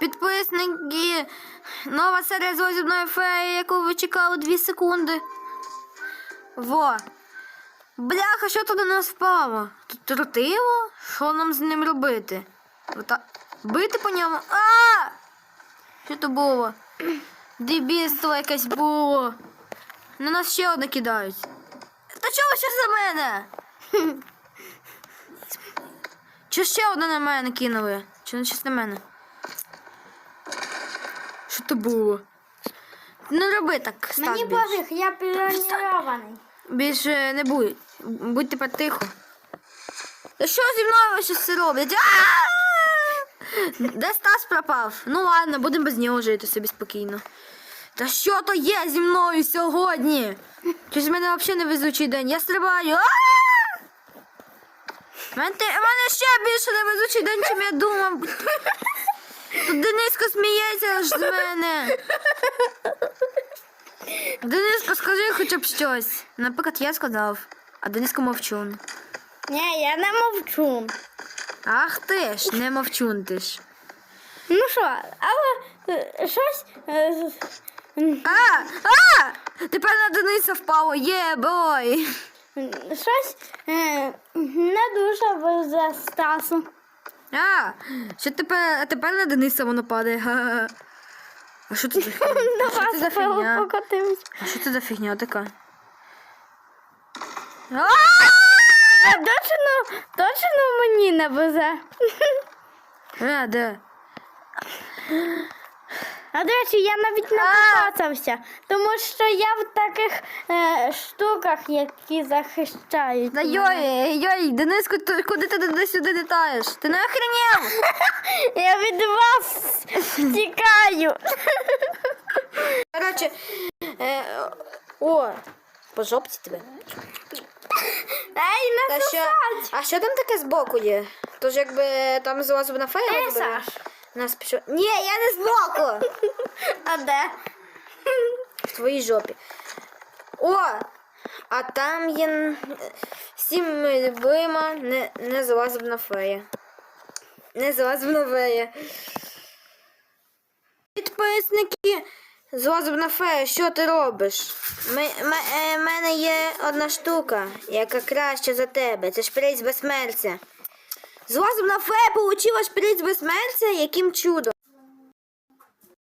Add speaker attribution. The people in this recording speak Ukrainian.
Speaker 1: Підписники. Нова серія з зубної феї, яку ви чекали 2 секунди. Во. Бляха, що тут до нас впало? Тут тротило? Що нам з ним робити? Ота... Бити по ньому? А! Що то було? Дебільство якесь було. На нас ще одне кидають. Та чого ще за мене? Чи ще одне на мене кинули? Чи не щось на мене? Що то було? Не роби так, Стас,
Speaker 2: Мені
Speaker 1: більше.
Speaker 2: пофіг, я піонірований.
Speaker 1: Більше не будь. Будь тепер тихо. Та що зі мною щось це роблять? А! Де Стас пропав? Ну ладно, будемо без нього жити собі спокійно. Та що то є зі мною сьогодні? Щось в мене взагалі невезучий день. Я стрибаю. А! В мене, в мене ще більше невезучий день, чим я думав. Тут Дениско сміється аж з мене. Дениско, скажи хоча б щось. Наприклад, я сказав, а Дениско мовчун.
Speaker 2: Ні, я не мовчу.
Speaker 1: Ах ти ж, не мовчун ти ж.
Speaker 2: Ну що, але е, щось. е,
Speaker 1: А! А! Тепер на Дениса впало. Є, бой.
Speaker 2: Щось е, не дуже без Стасу.
Speaker 1: А! Що тепер, а тепер на Дениса воно падає. Ха-ха. А що це за фігня? А що це за фігня? А що це за фігня така? А!
Speaker 2: А точно, точно мені не везе.
Speaker 1: Е, де?
Speaker 2: А до речі, я навіть не покоцався, тому що я в таких е, штуках, які захищають.
Speaker 1: Та йой, йой, Дениско, ти- куди ти туди сюди літаєш? Ти не охренів?
Speaker 2: Я від вас втікаю.
Speaker 1: Короче, е, о, по жопці тебе.
Speaker 2: Ей,
Speaker 1: Та що, а що там таке збоку є? Тож якби там залазив на фейл. Якби,
Speaker 2: Саш.
Speaker 1: Нас пішов. Ні, я не збоку.
Speaker 2: А де?
Speaker 1: В твоїй жопі. О! А там є всім любима, не, не залазив на фея. Не залазив на фея. Підписники, залазив на фея, що ти робиш? М- е, мене є одна штука, яка краща за тебе. Це ж шприц безсмертя. Злазив на фе получилось шприц безсмертя, яким чудом.